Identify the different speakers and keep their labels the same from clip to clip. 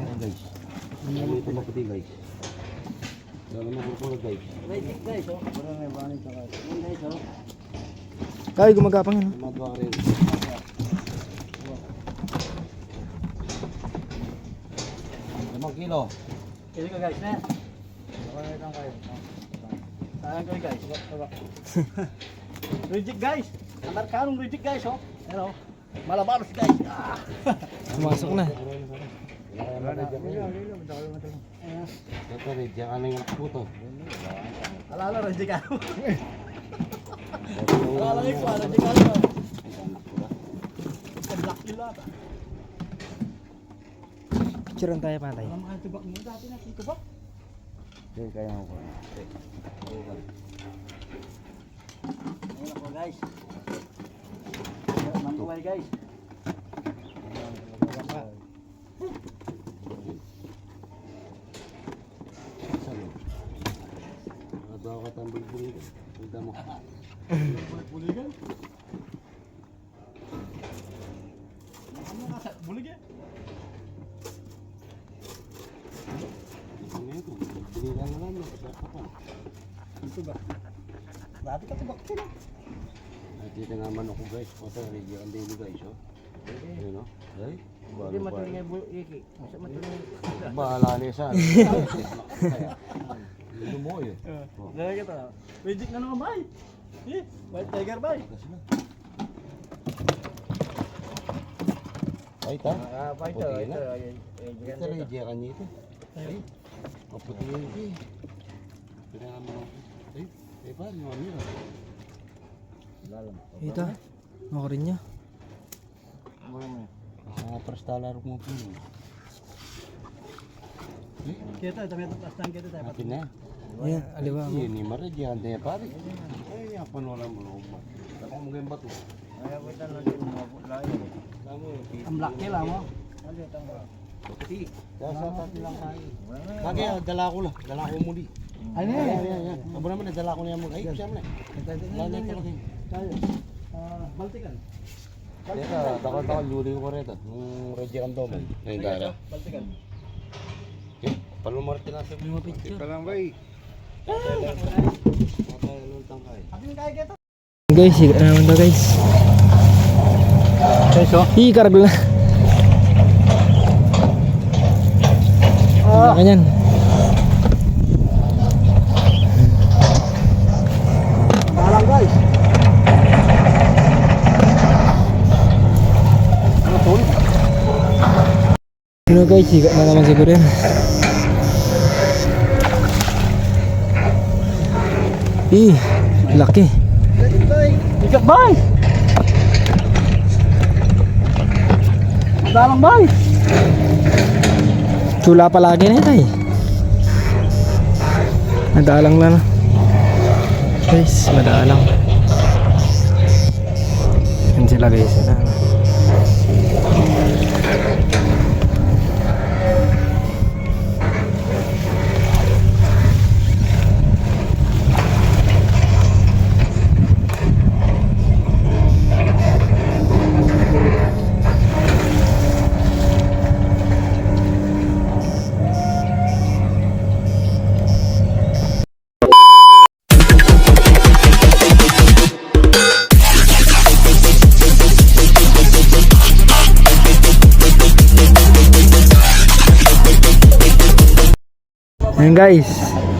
Speaker 1: Yan guys. Ano ito maputi guys. Lalo mo kurkulog guys.
Speaker 2: Magic guys, oh. Parang may banin sa guys. Yan guys, oh.
Speaker 3: Kaya gumagapang yun.
Speaker 1: Magawa rin. Limang kilo.
Speaker 2: Kili ka guys, na. Baka lang kayo. Sayang ko guys. Reject guys. Amerikanong reject guys, oh. Ano? Malabaros guys. Ah.
Speaker 3: Pumasok na.
Speaker 1: Ito rin, diyan ka na yung puto.
Speaker 2: Alala, reject ako. Alala reject ako. Black yun lahat.
Speaker 3: Picturean tayo patay.
Speaker 2: Alam ka tubak mo dati na tubak.
Speaker 1: Yan kaya ako.
Speaker 2: Ayun ako guys. Mantuway guys.
Speaker 1: Saan? Nagawa ka tayong bulbul. Tigda mo.
Speaker 2: Buligan. Ano ka sa buligan?
Speaker 1: Ano ito? Binilan na lang. Sa kapan.
Speaker 2: Ito ba? Dati ka tubak sila.
Speaker 1: Nakita nga man ako guys. Mata radio ang daily guys. Oh. Ayun oh. Ay.
Speaker 2: Hindi matuloy nga yung iki. Masa matuloy.
Speaker 1: Bahala niya sa. Ano mo eh.
Speaker 2: Gaya kita. Magic na naman bay. Eh, white tiger bay.
Speaker 1: Ay ta.
Speaker 2: Ah, bay
Speaker 1: Puti na.
Speaker 2: Ay,
Speaker 1: Ito radio ka niya ito. Ay. Maputi yun ito eh. Kailangan mo. Ay. Ay pa. Ano niya?
Speaker 3: Ito. Ako rin niya.
Speaker 1: Sa first dollar mo po. Eh.
Speaker 2: Kita, dami ito plastan kita tayo.
Speaker 1: Akin na.
Speaker 3: Yan, aliwa mo.
Speaker 1: Ini mara diyan deh pare. Eh apa wala mo lo. Ako mo game bato.
Speaker 2: Ay, wala na din mo layo.
Speaker 1: Kamu
Speaker 2: Ang black nila mo.
Speaker 1: Puti. Dasa pati lang tayo. Kage dala ko lang. Dala ko muli.
Speaker 2: Ano yan?
Speaker 1: Abo naman dala ko niya muli. Ay, siya man. Lalo ko lang.
Speaker 2: Tayo. Ah, Baltikan.
Speaker 1: Teka, takal takal yuli ko rito. Yung radyo ang doman. Ayun dara.
Speaker 2: Baltikan.
Speaker 1: Okay. Palumarte na sa
Speaker 3: Lima picture.
Speaker 1: lang tangkay.
Speaker 2: Atin kaya kita.
Speaker 3: Guys, higa na naman to guys.
Speaker 2: Guys, oh.
Speaker 3: Hi, karagol na. Ano ka yan?
Speaker 2: Balang guys. Ano tol?
Speaker 3: Ano guys, higa na naman siguro yan. Ih, laki.
Speaker 2: Ikat bay. Balang bay.
Speaker 3: Chula palagi na ito eh. Nadalang na na. Guys, madalang. Yan sila guys. Sila. Ayan guys,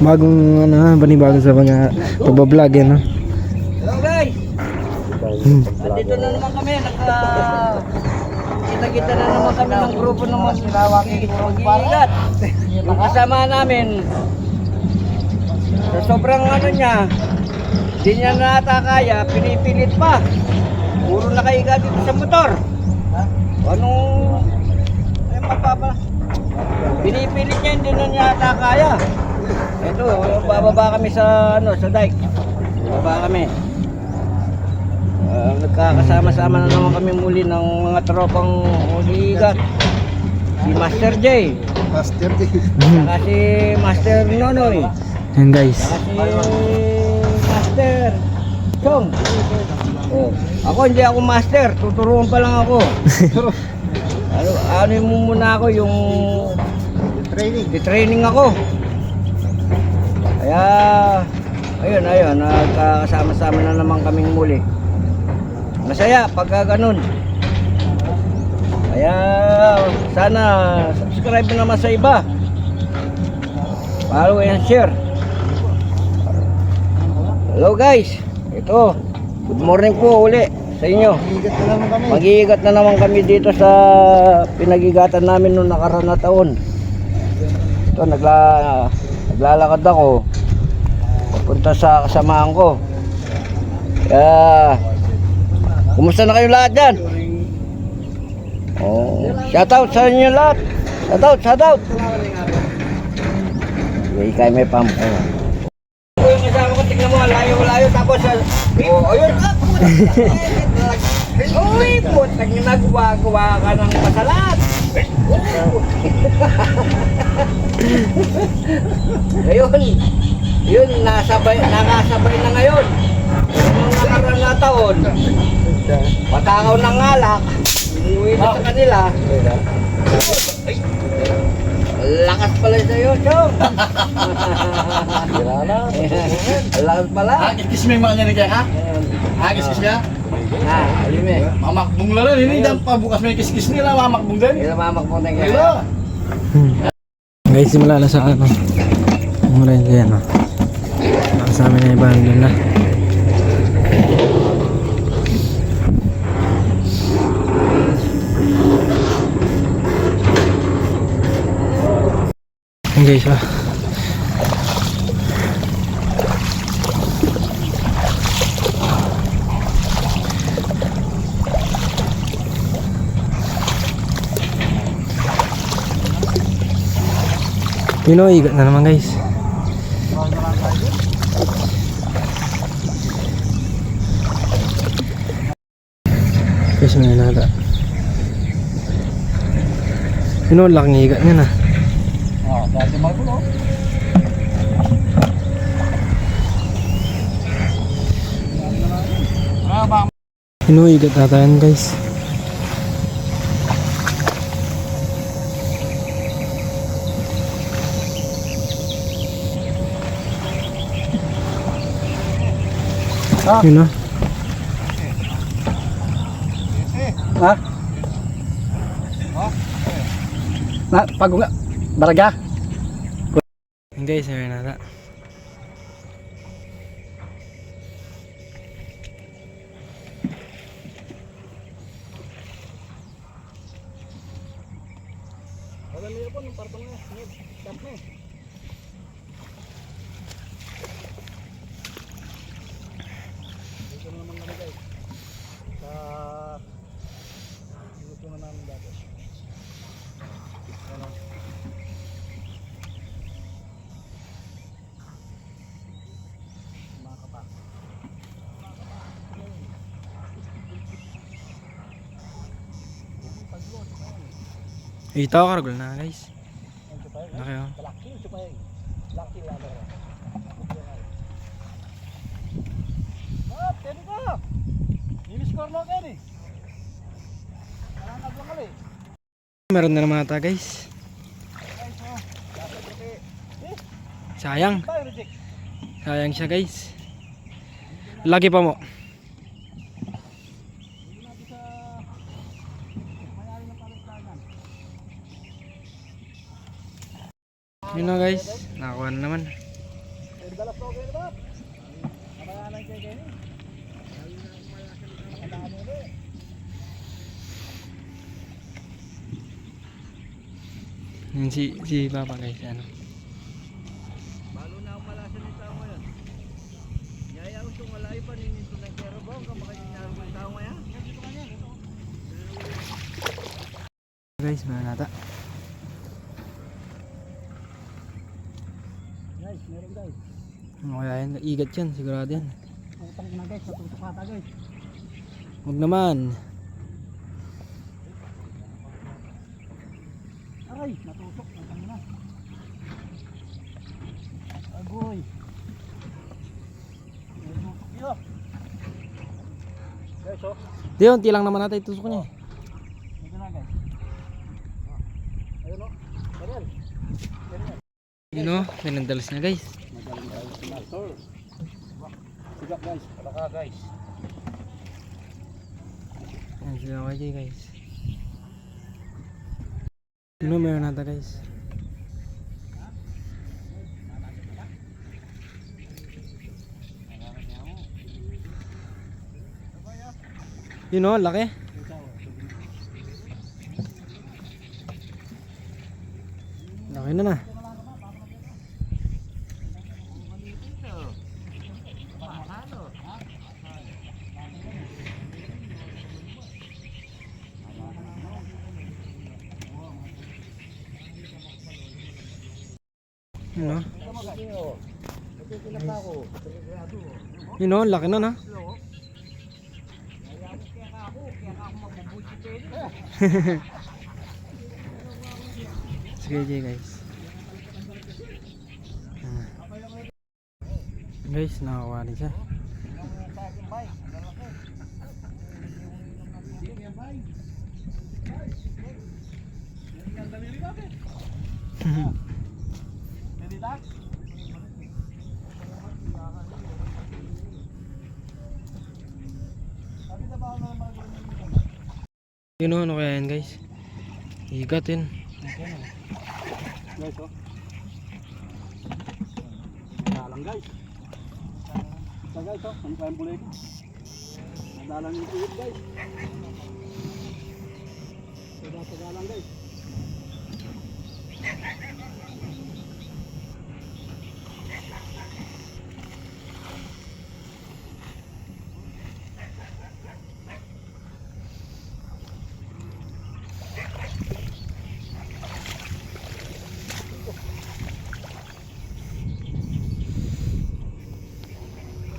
Speaker 3: bagong ano, banibago sa mga pagbablog yan. No?
Speaker 2: Hello guys.
Speaker 3: Hmm.
Speaker 2: Andito na naman kami. Naka... Kita-kita na naman kami ng grupo ng mga mag-iigat. Makasama namin. Sa sobrang ano niya, hindi niya na ata kaya, pinipilit pa. Puro nakaiga dito sa motor. Anong... Ay, mapapa... Pinipilit niya, hindi na niya kaya. Ito, bababa kami sa ano, sa dike. Bababa kami. Ah, nagkakasama-sama na naman kami muli ng mga tropang uligat. Si Master J,
Speaker 1: Master D.
Speaker 2: saka si Master Nonoy,
Speaker 3: Ayan guys.
Speaker 2: saka si Master Chong. Oh, ako hindi ako master, tuturuan pa lang ako. ano, ano mo muna ako yung Di training ako. Kaya, ayun, ayun, nagkasama-sama na naman kaming muli. Masaya pagka ganun. Kaya, sana subscribe na naman sa iba. Follow and share. Hello guys, ito. Good morning po uli sa inyo.
Speaker 1: Igat na naman kami.
Speaker 2: Mag-iigat na naman kami dito sa pinagigatan namin noong nakaraan na taon. Ito, nagla, naglalakad ako. Papunta sa kasamaan ko. Kaya, kumusta na kayo lahat dyan? Oh, shout out sa inyo lahat. Shout out, shout out. Hindi kayo may pump. Oh. Yung kasama ko, tignan Uy, putang ina, gawa-gawa ka ng masalat. Ngayon, yun, nasabay, nakasabay na ngayon. Nung nakaraan na taon, patakaw ng alak, umuwi na sa kanila. Ay, lakas pala sa'yo, Chong.
Speaker 1: Tira na.
Speaker 2: lakas pala.
Speaker 4: Ah, kiss mo yung mga niya ha?
Speaker 2: Ayan.
Speaker 4: Ah, kiss niya?
Speaker 2: Ah, alime.
Speaker 4: Mamakbong lang rin, hindi pa bukas may kiss nila, mamakbong din.
Speaker 2: Ila mamak mo na kaya.
Speaker 3: Guys, simula na sa ano. Ang rin yan, oh. Nakasama na iba doon na. Guys, ah. Pinoigat na naman guys. Guys, may nata. Pino, laking igat niya na.
Speaker 4: Oh, dati magulo. Ah, ba?
Speaker 3: Pinoigat ata yan guys. Yun na.
Speaker 4: Ha? Na, pag baraga.
Speaker 3: Guys, may nata. Ito karagol na guys. Laki oh.
Speaker 4: Ka.
Speaker 3: Meron na naman ata guys. Sayang. Sayang siya guys. Lagi pa mo. Yun na guys. Nakakuha na naman. Yun si, si Papa guys. Ano.
Speaker 2: Balo na ang malasan ni tao ngayon. Yaya ko itong malayo pa ninito ng kero ba? Ang kamakanya niya ang tao ngayon.
Speaker 3: Guys, meron nata.
Speaker 4: Guys,
Speaker 3: kaya yan? Igat yan. Sigurado yan.
Speaker 4: Putang na guys, natutok ata guys.
Speaker 3: Huwag naman.
Speaker 4: Aray, natutok. Putang na. Agoy. Guys, oh.
Speaker 3: Di, unti lang naman natin itusok niya.
Speaker 4: Ayun oh. Pwede
Speaker 3: You know, pinandalas na guys.
Speaker 4: Magaling tayo si Master. Sigap guys, palaka guys.
Speaker 3: Ayan sila KJ guys. You know, meron nata guys. You know, laki. Laki na na. You know? You know, laki na na. Sige, sige guys. Ah. Guys, nakakawali siya. You know, ano kaya yan guys? Higatin.
Speaker 4: Guys, oh. Dalang guys. Ito guys, oh. Ano kayang bulig? Nadalang yung guys. Ito tagalang guys.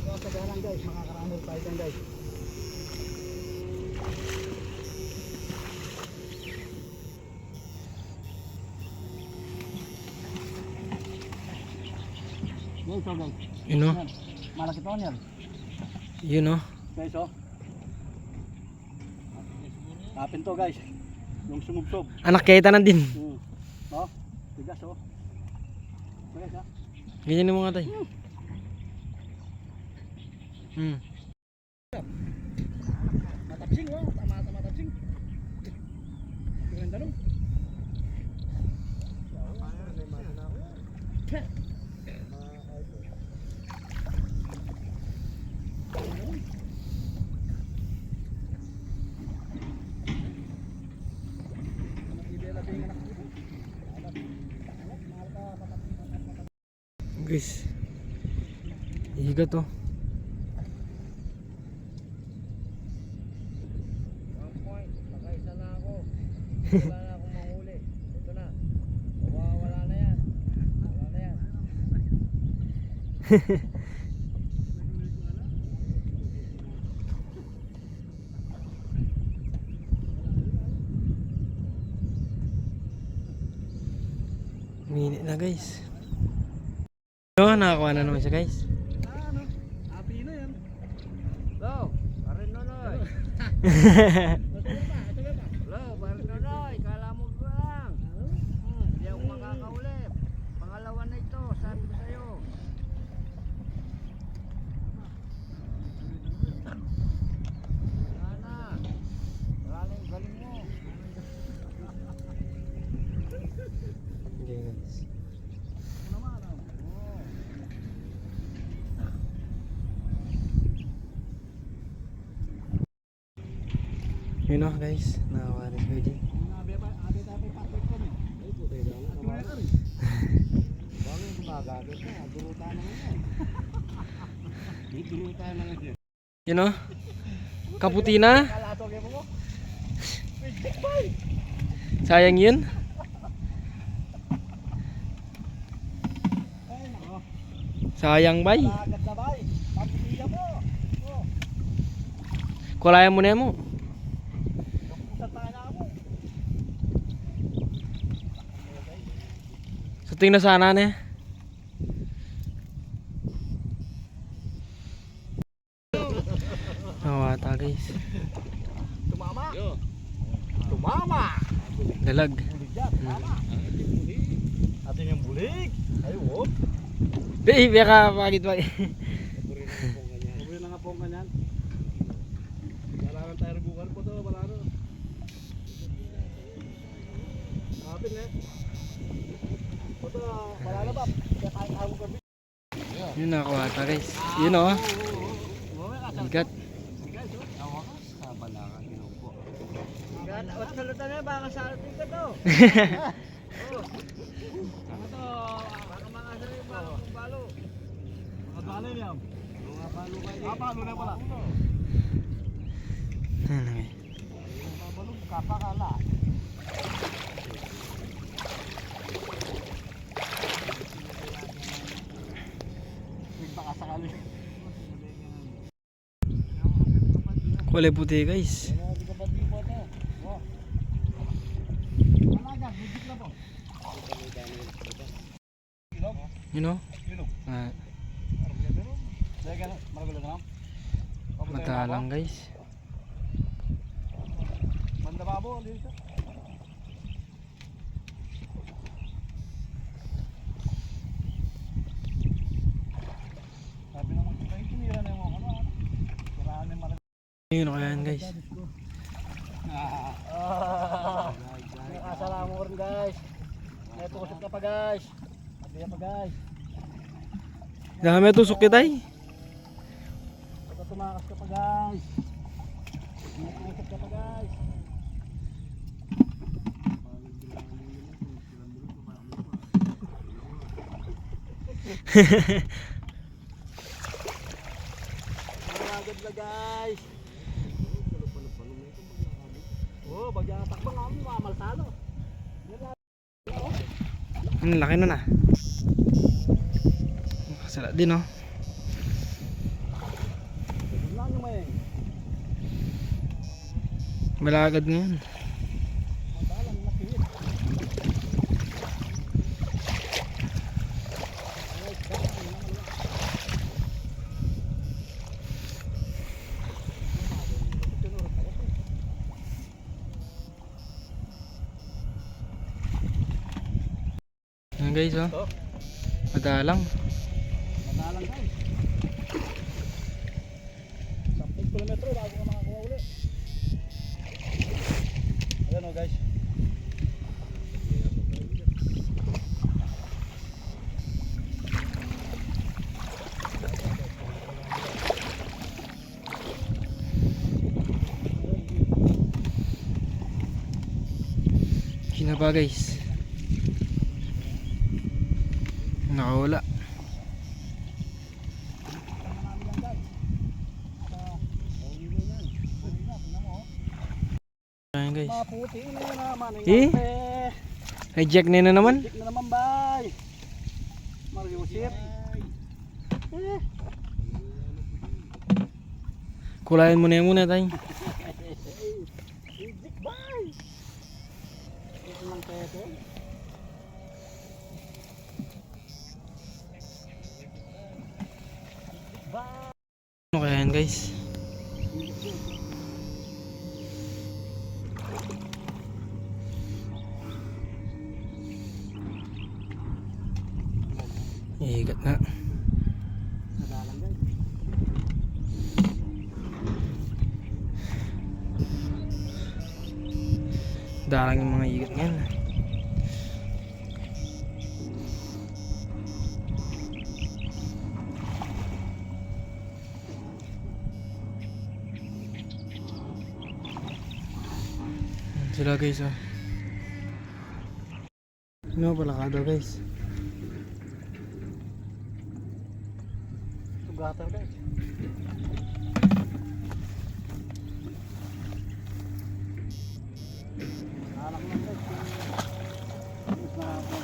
Speaker 4: Ito tagalang guys. Makakarami tayo dyan guys. Guys, oh guys.
Speaker 3: You know?
Speaker 4: Yan. Malaki to yan.
Speaker 3: You know?
Speaker 4: Guys, oh. Tapin to guys. Yung sumubsob.
Speaker 3: Anak kita na din.
Speaker 4: Hmm. Oh, tigas oh. Guys, ah.
Speaker 3: Ganyan mo nga tayo. Hmm.
Speaker 4: Matapsing oh. Tama, tama, matapsing. Ganda nung.
Speaker 3: Guys. Higa to.
Speaker 2: One point, nakaisa na ako. Wala na akong mahuli. Ito na. Wala na yan. Wala na yan.
Speaker 3: Minit na guys. No, nakakuha na naman siya guys.
Speaker 4: Happy na yan.
Speaker 2: Lo, parin nonoy. Lo, parin nonoy. Kala mo ba lang? Hindi ako makakauli. Pangalawa na ito, sabi ko sa'yo. Wala na. Wala na yung galing mo.
Speaker 3: Okay guys. You know guys, nakakuha na si KJ.
Speaker 4: Abi pa, abi tayo pakit ko ni. Ay, puti daw. Bago yung gumagagat na, duruta na ngayon. Di duruta na ngayon.
Speaker 3: You know? Kaputi na.
Speaker 4: Kalato kayo mo.
Speaker 3: Sayang yun. Sayang bay. Kulayan mo na mo.
Speaker 4: sa
Speaker 3: tingin na sana na. Nawata guys.
Speaker 4: Tumama. Tumama.
Speaker 3: Dalag.
Speaker 4: Bulig yan, tama. Atin yung bulig. Ay,
Speaker 3: Babe, baka bakit bakit?
Speaker 4: Uwi na nga po ang ganyan. Wala nang tayo bukal po to, wala na. Kapin eh. Ito, wala na ba? Kaya kahit ako kami.
Speaker 3: Yun nakuha ta guys. Yun oh. Bigat.
Speaker 1: Kabalakan, ginupo.
Speaker 2: Gana, wala sa lutan na, baka sa atin ka to.
Speaker 4: Ano to?
Speaker 2: Baka makasal yung baka kung balo.
Speaker 4: Nakadali niya. Mga palo kayo. Ah, palo na pala.
Speaker 3: Ano eh.
Speaker 4: Balong kapakala. Baka sakali.
Speaker 3: Kulay puti guys. Yun oh. Ah, matalang guys.
Speaker 4: Banda babo, dito. Sabi naman ko tayo, tumira na mga ano, ano. Na yung malaki.
Speaker 3: Yun oh, yan guys.
Speaker 4: Ah, nakasalamat ko rin guys. Ito kusot ka pa guys. Matiya pa guys.
Speaker 3: Dami tusok kita eh.
Speaker 4: Tumakas ka pa guys. Ito ka pa guys. Agad na guys. Oh, bagya takbang kami mamalsalo.
Speaker 3: Ang laki nun ah. Sala din oh.
Speaker 4: Lang yung may.
Speaker 3: Balagad ngayon.
Speaker 4: Madalang nakit.
Speaker 3: Yan guys oh. Madalang
Speaker 4: guys. 10 kilometro bago ka makakuha uli. Ayan o guys.
Speaker 3: Kinaba guys. Nakawala. Ayan
Speaker 4: na naman.
Speaker 3: Eh?
Speaker 4: Eh.
Speaker 3: Hijack na na naman.
Speaker 4: Dik na naman bay. Mario Sip. Eh.
Speaker 3: Kulayan mo na yan muna tayo.
Speaker 4: Dik bay. Ito lang pwede.
Speaker 3: Ano kaya yan guys? Igat na. Darang yung mga igat ngayon. Sila guys ah. Ano pala kada guys?
Speaker 4: Sugatan guys. Madalang lang guys. Mas mahapon.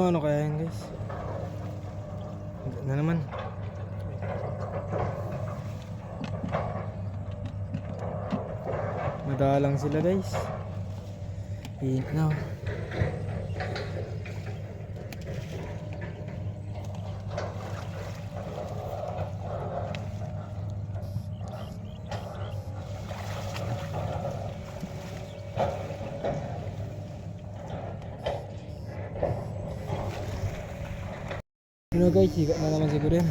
Speaker 3: Ano kaya yan guys? Na naman. Madalang sila guys. Init na. Ano guys, sikat na naman siguro yan.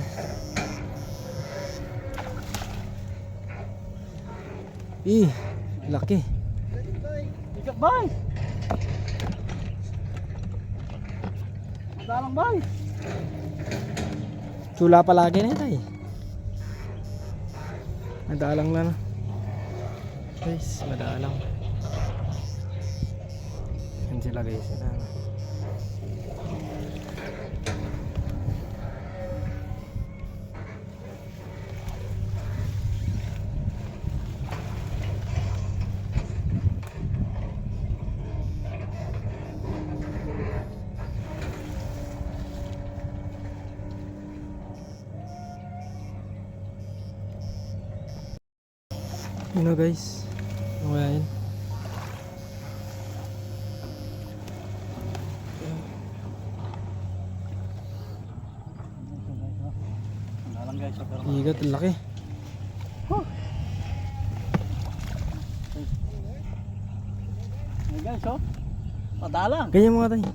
Speaker 3: Eh, laki.
Speaker 4: Ikat bay! Madalang bay!
Speaker 3: Tula palagi na ito eh. Madalang lang. Guys, madalang. Yan sila guys. Yan. Yun na guys. Ano kaya yun? Igat, laki.
Speaker 4: Hey guys, oh. Madalang.
Speaker 3: Ganyan mga tayo.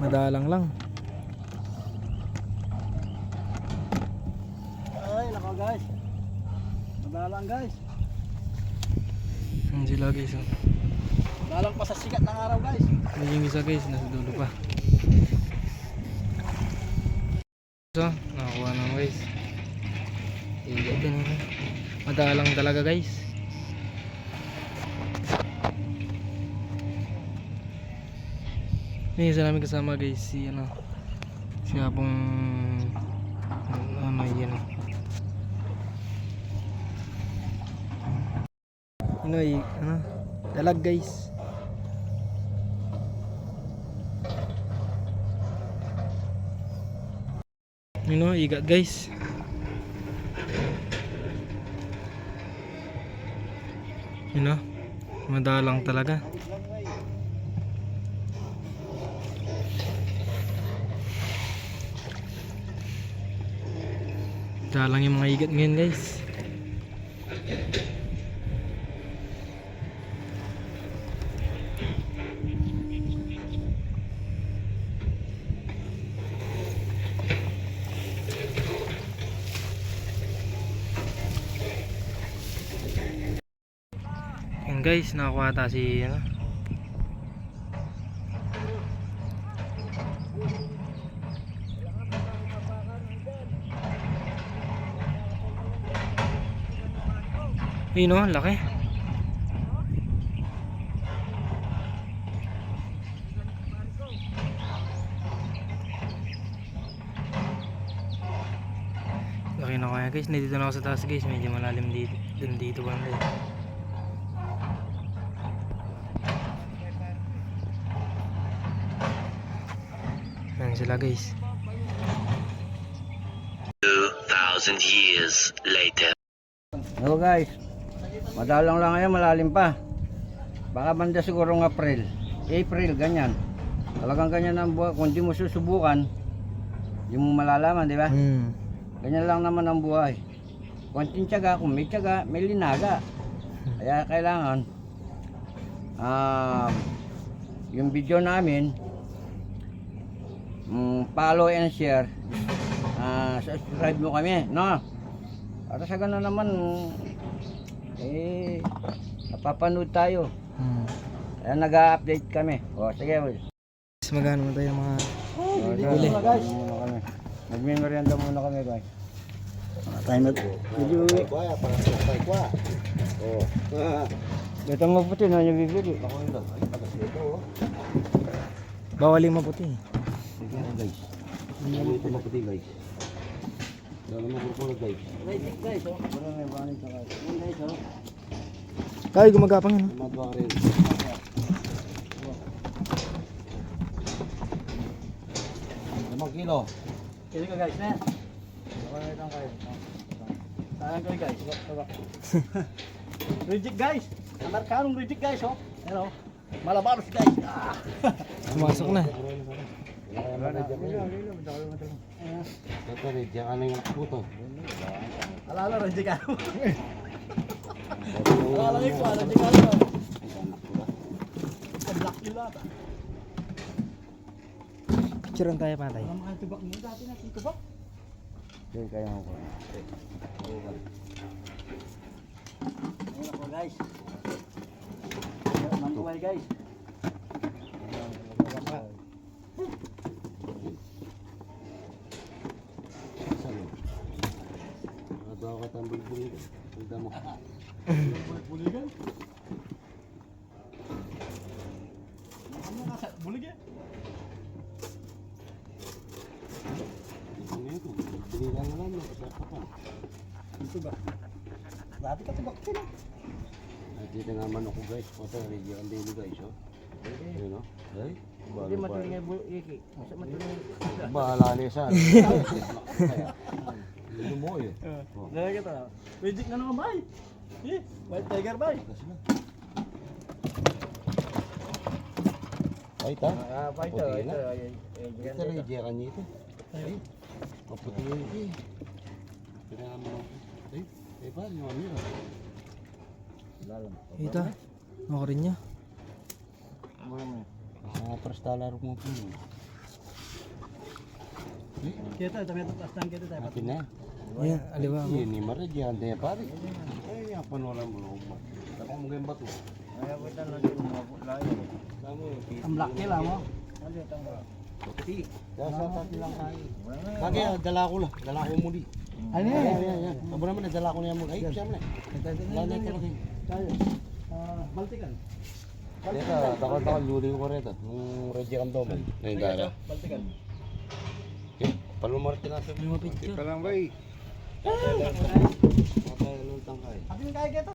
Speaker 3: Madalang lang.
Speaker 4: Ay, nako guys. Madalang guys.
Speaker 3: Yan sila guys. Oh.
Speaker 4: Madalang pa sa sikat ng araw guys.
Speaker 3: Yan yung isa guys, nasa dulo pa. So, nakakuha naman guys. Igat din. oh. Madalang talaga guys. May isa namin kasama guys, si ano, si Apong, ano yan. Ano, i- ano, dalag guys. You know, igat guys. You know, madalang talaga. Dalang yung mga igat ngayon guys. Yan guys, nakakuha ata si ano. Yun o, laki. Laki na kaya guys, nandito na ako sa taas guys, medyo malalim dito, dun dito banda eh. Sila guys.
Speaker 5: 2,000 years later.
Speaker 2: Hello guys. Madalang lang ngayon, malalim pa. Baka banda siguro ng April. April, ganyan. Talagang ganyan ang buhay. Kung di mo susubukan, di mo malalaman, di ba?
Speaker 3: Hmm.
Speaker 2: Ganyan lang naman ang buhay. Konting tiyaga, kung may tiyaga, may linaga. Kaya kailangan, um, yung video namin, mm, follow and share, Ah, subscribe mo kami, no? Para sa ganun naman, eh, napapanood tayo.
Speaker 3: Hmm.
Speaker 2: Kaya nag-update kami. O, sige, boys.
Speaker 3: Mas magano mo tayo mga
Speaker 2: O,
Speaker 4: Bili
Speaker 2: dyan,
Speaker 4: muna, guys.
Speaker 2: muna kami. Magmimerienda muna kami, guys. Medyo,
Speaker 1: para sa kay kuya. Oh.
Speaker 2: ito mo puti na niya bibili.
Speaker 1: Oh.
Speaker 3: bawal yung maputi.
Speaker 1: Na guys. Ano ito maputi guys? Lalo mo kukulat guys.
Speaker 4: Reject guys, oh.
Speaker 2: Wala may banin sa guys.
Speaker 4: Yan guys, oh.
Speaker 3: Kaya gumagapang yun.
Speaker 1: Tumadwa ka rin. Limang kilo.
Speaker 4: Kili ka guys, na.
Speaker 2: Wala lang kayo.
Speaker 4: Sayang kayo guys. Reject guys. Amerikanong reject guys, oh. Yan, oh. Malabaros guys. Ah.
Speaker 3: Pumasok na.
Speaker 1: Ito rin, dyan ka na yung puto.
Speaker 4: Alala, reject ka. Alala reject ka. oh. Black nila.
Speaker 3: Picturean tayo patay.
Speaker 4: Alam mo kayo tubak mo dati natin tubak.
Speaker 1: Yan, kaya ko.
Speaker 4: Ayun ako guys. Ayun, Mambuhay guys.
Speaker 1: Saan? Nadaw ka tambal buligan. Tanda mo.
Speaker 4: Buligan. Ano nasa bulig eh?
Speaker 1: Ano yun? Buligan na lang. Masarap pa.
Speaker 4: Ba? Dati ka tubak sila.
Speaker 1: At dito naman ako guys. Pata, regyo ang daily guys. Oh. Yun o. Ay,
Speaker 2: Hindi matuloy nga bu- iki. Masa matuloy.
Speaker 1: Bahala niya saan. Ano mo eh. Oh.
Speaker 4: Dahil kita. Magic na naman bay. Eh, white tiger bay.
Speaker 1: Na. Ay, ta.
Speaker 2: Ah, pa ito.
Speaker 1: Puti
Speaker 2: Ito.
Speaker 1: na.
Speaker 2: ay, ay, ay,
Speaker 1: Ito
Speaker 2: ganda
Speaker 1: rin,
Speaker 2: ito.
Speaker 1: Yun pa, yung ano yun.
Speaker 3: Ito. Ako rin niya.
Speaker 1: Mga prestalar mo po. Eh,
Speaker 4: Kita, tabi ito plastan kita tayo.
Speaker 1: atin na.
Speaker 3: Ayan, aliwa.
Speaker 1: Ini mara diyan dia pare. Eh, apa nolan mo? Ako mo gayong bato.
Speaker 2: Ay, ako ito na din. Mga layo.
Speaker 1: Tamo,
Speaker 4: Ang black nila mo.
Speaker 2: Ano ito ang mga?
Speaker 1: Kaya sa tati lang kain. Bagay, dala ko lang. Dala ko muli.
Speaker 4: Ano
Speaker 1: Ayan,
Speaker 4: eh?
Speaker 1: ayan, ayan. Abo naman, dala ko niya muli. Ay, siya mo na. Lang.
Speaker 4: Tayo. Ah, Baltikan.
Speaker 1: Teka, takot ako, luli ko rin ito. Nung radyo kang doman. Ngayon dara.
Speaker 4: Baltikan.
Speaker 1: Palumarte na sa
Speaker 3: Lima picture.
Speaker 1: pa lang ba eh. Patay nung tangkay.
Speaker 4: Akin kaya kita.